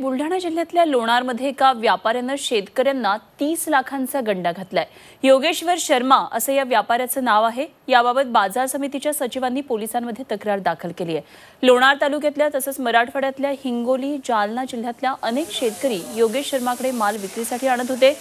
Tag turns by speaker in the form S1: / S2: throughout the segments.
S1: बुलढाणा जिल्ह्यातल्या लोणारमध्ये एका व्यापाऱ्यानं शेतकऱ्यांना तीस लाखांचा गंडा घातलाय. योगेश्वर शर्मा असं या व्यापाऱ्याचं नाव आहे. याबाबत बाजार समितीच्या सचिवांनी पोलिसांमध्ये तक्रार दाखल केली आहे. लोणार तालुक्यातल्या तसंच मराठवाड्यातल्या हिंगोली जालना जिल्ह्यातल्या अनेक शेतकरी योगेश शर्माकडे माल विक्रीसाठी आणत होते.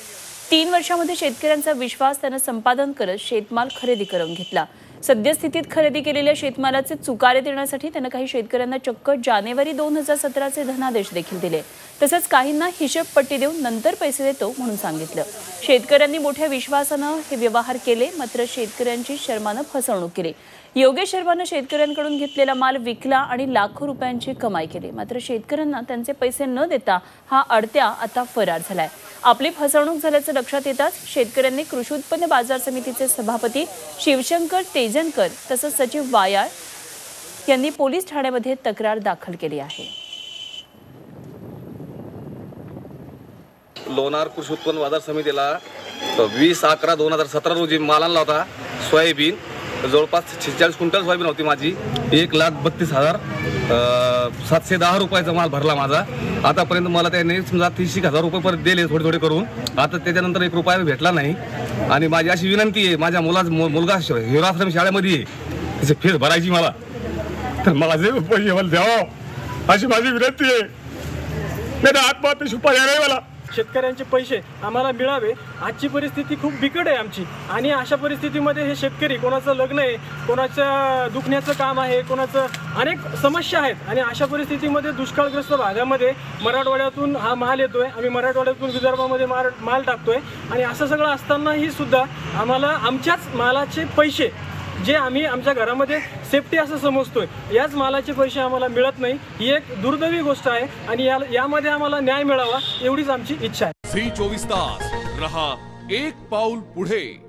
S1: तीन वर्षामध्ये शेतकऱ्यांचा विश्वास त्यानं संपादन करत शेतमाल खरेदी करून घेतला. सद्यस्थितीत खरेदी केलेल्या शेतमालाचे चुकारे देण्यासाठी त्यानं काही शेतकऱ्यांना चक्क जानेवारी दोन हजार सतराचे धनादेश देखील दिले. तसंच काहींना हिशेब पट्टी देऊन नंतर पैसे देतो म्हणून सांगितलं. शेतकऱ्यांनी मोठ्या विश्वासानं हे व्यवहार केले मात्र शेतकऱ्यांची शर्मानं फसवणूक केली. योगेश शर्मानं शेतकऱ्यांकडून घेतलेला माल विकला आणि लाखो रुपयांची कमाई केली. मात्र शेतकऱ्यांना त्यांचे पैसे न देता हा अडत्या आता फरार झालाय. आपली फसवणूक झाल्याचं लक्षात येताच शेतकऱ्यांनी कृषी उत्पन्न बाजार समितीचे सभापती शिवशंकर तेजनकर तसंच सचिव वायाळ यांनी पोलीस ठाण्यामध्ये तक्रार दाखल केली आहे.
S2: लोणार कृषी उत्पन्न बाजार समितीला वीस अकरा दोन हजार सतरा रोजी माल आणला होता. सोयाबीन जवळपास छेचाळीस क्विंटल सोयाबीन होती माझी. एक लाख बत्तीस हजार सातशे दहा रुपयाचा माल भरला माझा. आतापर्यंत मला त्याने समजा तीस एक हजार रुपये परत दिले थोडे थोडे करून. आता त्याच्यानंतर एक रुपया भेटला नाही. आणि माझी अशी विनंती आहे माझ्या मुला मुलगा हिराश्रम शाळेमध्ये आहे. त्याची फीस भरायची मला. तर मला जे पैसे मला द्यावा अशी माझी विनंती आहे. नाही आत्महत्या आत्महत्येशी पर्याय नाही मला.
S3: शेतकऱ्यांचे पैसे आम्हाला मिळावे आजची परिस्थिती खूप बिकट आहे आमची. आणि अशा परिस्थितीमध्ये हे शेतकरी कोणाचं लग्न आहे कोणाचं दुखण्याचं काम आहे कोणाचं अनेक समस्या आहेत. आणि अशा परिस्थितीमध्ये दुष्काळग्रस्त भागामध्ये मराठवाड्यातून हा माल येतोय आम्ही मराठवाड्यातून विदर्भामध्ये माल माल टाकतोय. आणि असं सगळं असतानाही सुद्धा आम्हाला आमच्याच मालाचे पैसे जे आम्ही आमच्या घरामध्ये सेफ्टी असं समजतोय. याच मालाचे पैसे आम्हाला मिळत नाही. ही एक दुर्दैवी गोष्ट आहे आणि या यामध्ये आम्हाला न्याय मिळावा एवढीच आमची इच्छा आहे.
S4: श्री चोवीस तास. रहा एक पाऊल पुढे.